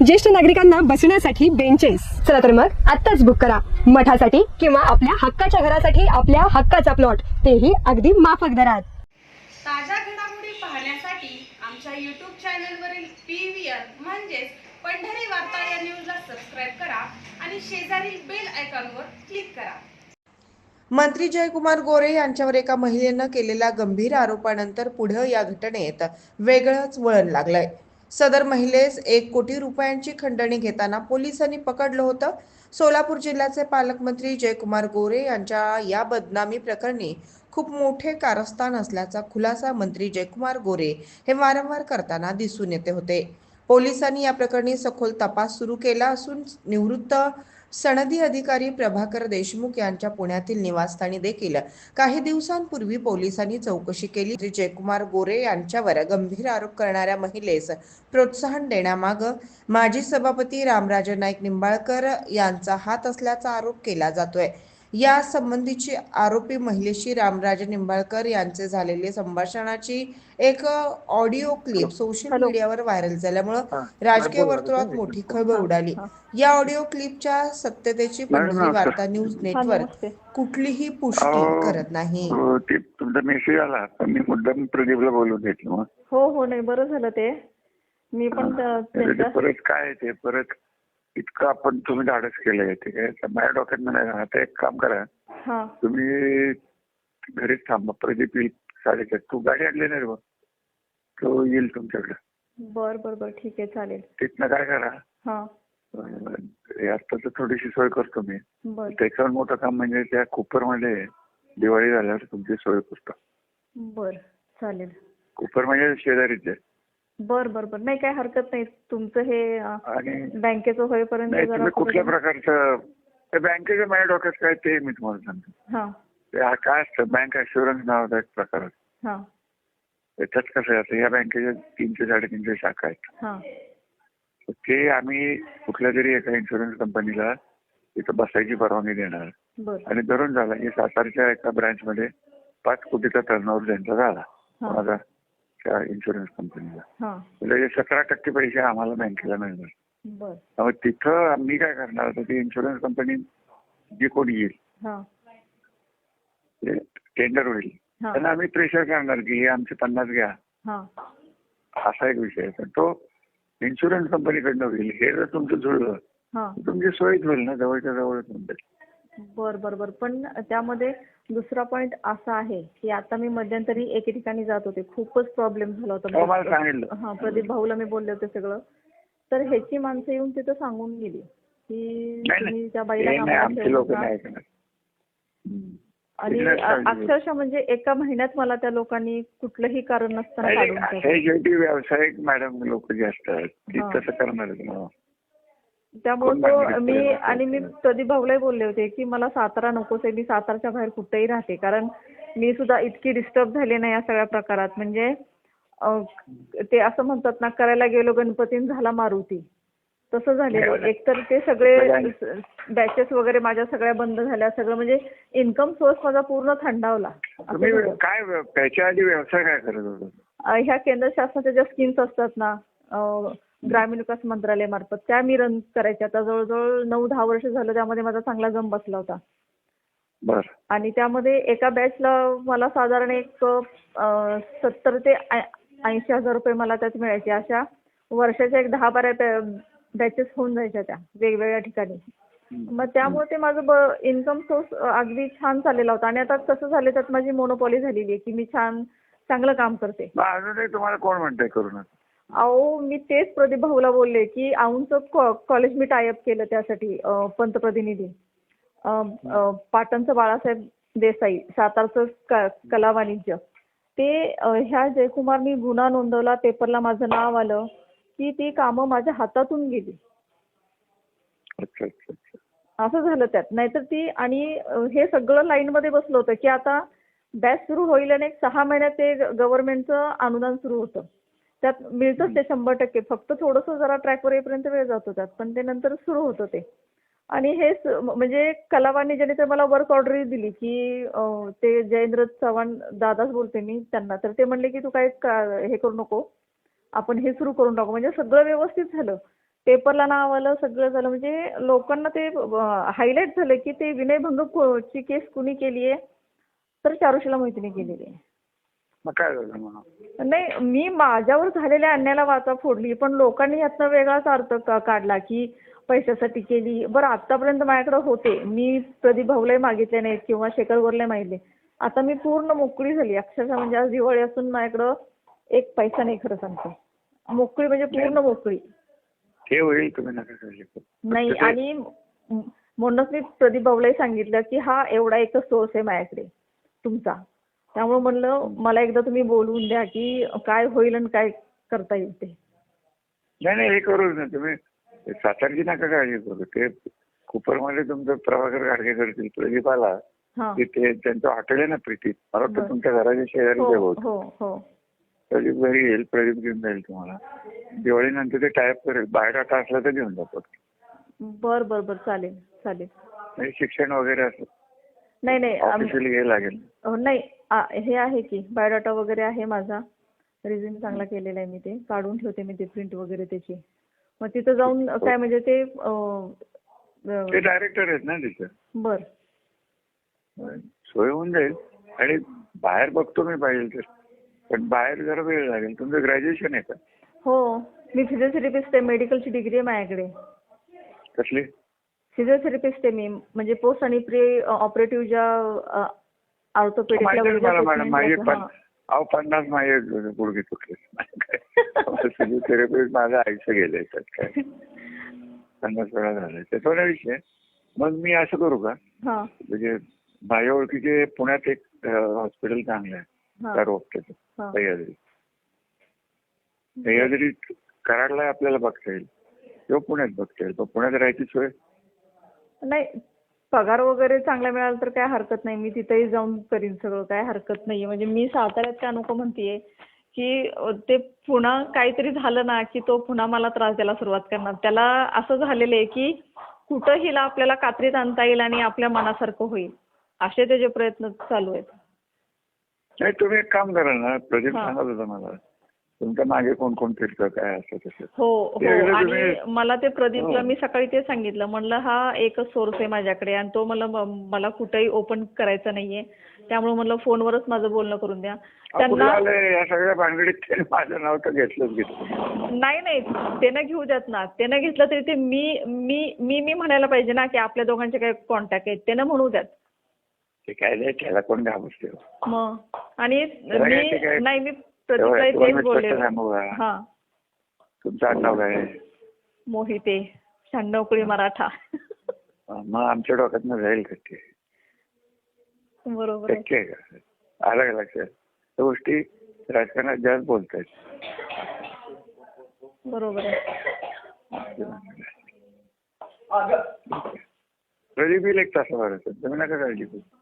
ज्येष्ठ नागरिकांना बसण्यासाठी बेंचेस चला तर मग आत्ताच बुक करा. मठासाठी किंवा आपल्या हक्काच्या घरासाठी आपल्या हक्काचा प्लॉट तेही अगदी माफक दरात. ताज्या घडामोडी पाहण्यासाठी आमच्या यूट्यूब चॅनलवरील पी व्ही आर म्हणजेच पंढरी वार्ता या न्यूजला सबस्क्राईब करा आणि शेजारील बेल आयकॉनवर क्लिक करा. मंत्री जयकुमार गोरे यांच्यावर एका महिलेनं केलेल्या गंभीर आरोपानंतर पुढं या घटनेत वेगळंच वळण लागलंय. सदर महिलेस एक कोटी रुपयांची खंडणी घेताना पोलिसांनी पकडलं होतं. सोलापूर जिल्ह्याचे पालकमंत्री जयकुमार गोरे यांच्या या बदनामी प्रकरणी खूप मोठे कारस्थान असल्याचा खुलासा मंत्री जयकुमार गोरे हे वारंवार करताना दिसून येते होते. पोलिसांनी या प्रकरणी सखोल तपास सुरू केला असून निवृत्त सनदी अधिकारी प्रभाकर देशमुख यांच्या पुण्यातील निवासस्थानी देखील काही दिवसांपूर्वी पोलिसांनी चौकशी केली. जयकुमार गोरे यांच्यावर गंभीर आरोप करणाऱ्या महिलेस प्रोत्साहन देण्यामागं माजी सभापती रामराजे नाईक निंबाळकर यांचा हात असल्याचा आरोप केला जातोय. या संबंधीची आरोपी महिलेशी रामराजे निंबाळकर यांचे झालेले संभाषणाची एक ऑडिओ क्लिप सोशल मीडियावर व्हायरल झाल्यामुळं राजकीय वर्तुळात मोठी खळबळ उडाली. या ऑडिओ क्लिपच्या सत्यतेची पंढरी वार्ता न्यूज नेटवर्क कुठलीही पुष्टी करत नाही. हो, ते तुमचा मेसेज आला मी मुद्दाम प्रदीपला बोलून घेतलं हो हो नाही बरं झालं ते. मी पण त्यांच्या परत काय ते? परत इतकं आपण तुम्ही धाडस केलंय ते काय तर माझ्या डोक्यात नाही आता एक काम करा. हा. तुम्ही घरीच थांबा प्रदीप येईल साडेचार. तू गाडी आणली नाही रे बा तो येईल तुमच्याकडे. बर बर बर. ठीक आहे चालेल. तिथनं काय करा? हा. अं, हे आत्ताच थोडीशी सोय करतो मी. बर. त्याच्यावर मोठं काम म्हणजे त्या कुपरमध्ये दिवाळी झाल्यावर तुमची सोय करतो. बर चालेल. कुपर म्हणजे शेजारीच आहे. बर बर बर. नाही काय हरकत नाही. तुमचं हे अं, आणि बँकेचं होईपर्यंत नाही जरा तुम्ही कुठल्या थोडं- प्रकारचं त्या बँकेच्या माझ्या डोक्यात काय ते मी तुम्हाला सांगतो. हा. ते हा काय असतं बँक अशुरन्स नावाचा एक प्रकार हा. त्याच्यात कसं आहे आता या बँकेच्या तीनशे साडेतीनशे शाखा आहेत. हा. तर ते आम्ही कुठल्या तरी एका इन्शुरन्स कंपनीला तिथं बसायची परवानगी देणार. बर. आणि धरून झाला की सातारच्या एका ब्रँचमध्ये पाच कोटीचा टर्नओव्हर त्यांचा झाला. हा. माझा त्या इन्शुरन्स कंपनीला हा. म्हणजे सतरा टक्के पैसे आम्हाला बँकेला मिळणार. त्यामुळे तिथं आम्ही काय करणार तर ती इन्शुरन्स कंपनी जी कोणी येईल हा. टेंडर होईल. त्यांना आम्ही प्रेशर करणार की हे आमचे पन्नास घ्या. हा. असा एक विषय आहे. पण तो इन्शुरन्स कंपनीकडनं होईल. हे जर तुमचं जुळलं तुमची सोयीच होईल ना जवळच्या जवळच बर बर बर. पण त्यामध्ये दुसरा पॉइंट असा आहे की आता मी मध्यंतरी एके ठिकाणी जात होते. खूपच प्रॉब्लेम झाला हो मला होता सांगितलं. हा प्रदीप भाऊला मी बोलले होते सगळं. तर ह्याची माणसं येऊन तिथं सांगून गेली की नाही तुम्ही नाही त्या बाईला हे नाही कामाला आमचे ठेवू लोक नका. नाही ऐकणार आणि अ-. अक्षरशः म्हणजे एका महिन्यात मला त्या लोकांनी कुठलंही कारण नसताना काढून टाकलं. हे शेवटी व्यावसायिक मॅडम लोक जे असतात ती हा. तसं करणारच ना. त्यामुळे मी? आणि मी प्रदीप भाऊलाही बोलले होते की मला सातारा नकोच आहे मी सातारच्या बाहेर कुठेही राहते. कारण मी सुद्धा इतकी डिस्टर्ब झाले नाही या सगळ्या प्रकारात. म्हणजे अ, ते असं म्हणतात ना करायला गेलो गणपतीन झाला मारुती. तसं झालेलं. एकतर ते सगळे बॅचेस वगैरे माझ्या सगळ्या बंद झाल्या. सगळं म्हणजे इन्कम सोर्स माझा पूर्ण थंडावला. असं तुम्ही झालं. काय त्याच्या आधी व्यवसाय काय करत होता? अ, ह्या केंद्र शासनाच्या ज्या स्कीम्स असतात ना अ, ग्रामीण विकास मंत्रालयामार्फत त्या मी रन करायच्या आता जवळजवळ नऊ दहा वर्ष झालं त्यामध्ये माझा चांगला जम बसला होता. बर. आणि त्यामध्ये एका बॅचला मला साधारण एक सत्तर ते ऐंशी हजार रुपये मला त्यात मिळायचे. अशा वर्षाच्या एक दहा बारा बॅचेस होऊन जायच्या त्या वेगवेगळ्या ठिकाणी. मग त्यामुळे ते माझं इन्कम सोर्स अगदी छान चाललेला होता. आणि आता कसं झालं त्यात माझी मोनोपॉली झालेली आहे की मी छान चांगलं काम करते. अजूनही तुम्हाला कोण म्हणतंय करू नका अहो मी तेच प्रदीप भाऊला बोलले की औंधचं कॉलेज मी टायअप केलं त्यासाठी पंतप्रतिनिधी. पाटणचं बाळासाहेब देसाई सातारचं कला वाणिज्य. ते ह्या जयकुमारनी गुन्हा नोंदवला पेपरला माझं नाव आलं की ती कामं माझ्या हातातून गेली. अच्छा अच्छा अच्छा. असं झालं त्यात. नाहीतर ती आणि हे सगळं लाईनमध्ये बसलं होतं की आता बॅच सुरू होईल आणि सहा महिन्यात ते गव्हर्नमेंटचं अनुदान सुरू होतं. त्यात मिळतंच ते शंभर टक्के. फक्त थोडंसं जरा ट्रॅकवर येईपर्यंत वेळ जातो त्यात पण ते नंतर सुरू होतं ते. आणि हे म्हणजे कलावाणी ज्याने तर मला वर्क ऑर्डर दिली की ते जयेंद्र चव्हाण दादाच बोलते मी त्यांना. तर ते म्हणले की तू काय हे करू नको. आपण हे सुरू करून टाकू म्हणजे सगळं व्यवस्थित झालं. पेपरला नाव आलं सगळं झालं. म्हणजे लोकांना ते हायलाईट झालं की ते विनयभंग ची केस कुणी केली आहे तर चारुशीला मोहितीने केलेली आहे मग काय झालं मग नाही मी माझ्यावर झालेल्या अन्यायाला वाचा फोडली पण लोकांनी यातनं वेगळाच अर्थ का- काढला की पैशासाठी केली? बरं आतापर्यंत माझ्याकडे होते. मी प्रदीप भाऊलाही मागितले नाहीत किंवा शेखर गोरला मागितले. आता मी पूर्ण मोकळी झाली. अक्षरशः म्हणजे आज दिवाळी असून माझ्याकडं एक पैसा नाही खरं सांगते. मोकळी म्हणजे पूर्ण मोकळी. ते होईल तुम्ही नका काळजी करू. नाही आणि म- म्हणूनच मी प्रदीप भाऊलाही सांगितलं की हा एवढा एकच सोर्स आहे माझ्याकडे तुमचा. त्यामुळे म्हणलं मला एकदा तुम्ही बोलवून द्या की काय होईल आणि काय करता येईल ते. नाही नाही हे करूच ना तुम्ही. सातारची नका काळजी करू. ते कुपरमध्ये तुमचं प्रभाकर गाडगे करतील प्रदीप आला हा. की ते त्यांचं हॉटेल आहे ना प्रीती मला वाटतं. तुमच्या घराच्या शेजारी हो जेवत हो हो. प्रदीप घरी येईल प्रदीप घेऊन जाईल तुम्हाला. दिवाळीनंतर ते टाईप करेल. बायोडाटा असला तर घेऊन जातो बर बर बर. चालेल चालेल. शिक्षण वगैरे असं. नाही नाही लागेल. नाही. आ, हे आहे की बायोडाटा वगैरे आहे माझा. रिझ्यूम चांगला केलेला आहे मी ते. काढून ठेवते मी ते प्रिंट वगैरे त्याची. मग तिथं जाऊन काय म्हणजे ते ते डायरेक्टर आहेत ना तिथे. बर. सोय होऊन जाईल. आणि बाहेर बघतो मी पाहिजे तर. पण बाहेर जरा वेळ लागेल. तुमचं ग्रॅज्युएशन आहे का? हो. मी फिजिओथेरपिस्ट आहे. मेडिकलची डिग्री आहे माझ्याकडे. कसली? फिजिओथेरपिस्ट आहे मी. म्हणजे पोस्ट आणि प्री ऑपरेटिव्ह ज्या हां. अहो पन्नास माझे गुडघे तुटले फिजिओथेरपी माझं आयुष्य गेलंय त्यात काय? पन्नास वेळा झालंय त्याचा विषय. मग मी असं करू का? म्हणजे माझ्या ओळखीचे पुण्यात एक हॉस्पिटल चांगलं आहे. त्या हां. सह्याद्री सह्याद्री कराडला आपल्याला बघता येईल. किंवा पुण्यात बघता येईल. पण पुण्यात राहायची सोय? नाही पगार वगैरे चांगला मिळाला तर काय हरकत नाही. मी तिथेही जाऊन करीन सगळं काय हरकत नाहीये. म्हणजे मी साताऱ्यात का नको म्हणतेय की ते पुन्हा काहीतरी झालं ना की तो पुन्हा मला त्रास द्यायला सुरुवात करणार. त्याला असं झालेलं आहे की कुठं हिला आपल्याला कात्रीत आणता येईल आणि आपल्या मनासारखं होईल. असे त्याचे प्रयत्न चालू आहेत. नाही तुम्ही एक काम करा ना. हां. सांगत होता मला. तुमच्या मागे कोण कोण फिरतं काय असं तसं? हो हो. आणि मला ते प्रदीपला हो. मी सकाळी ते सांगितलं. म्हणलं हा एकच सोर्स आहे माझ्याकडे आणि तो मला मला कुठेही ओपन करायचा नाहीये. त्यामुळे म्हणलं फोनवरच माझं बोलणं करून द्या. त्यांना या सगळ्या भानगडीत माझं नाव तर घेतलंच घेतलं नाही नाही. ते न घेऊ देत ना. ते न घेतलं तरी ते मी मी मी मी म्हणायला पाहिजे ना की आपल्या दोघांचे काही कॉन्टॅक्ट आहेत. ते न म्हणू द्यात. ते काय नाही त्याला कोण घाबरते मग. आणि काय मी काय- नाही मी हा. तुमचं आडनाव काय? मोहिते शहाण्णवकुळी मराठा. मग आमच्या डोक्यातनं जाईल का ते बरोबर आहे. का? आलं का लक्षात? त्या गोष्टी राजकारणात जास्त बोलतायत बरोबर आहे. प्रदीप येईल एक तासाभरात तुम्ही नका काळजी करू.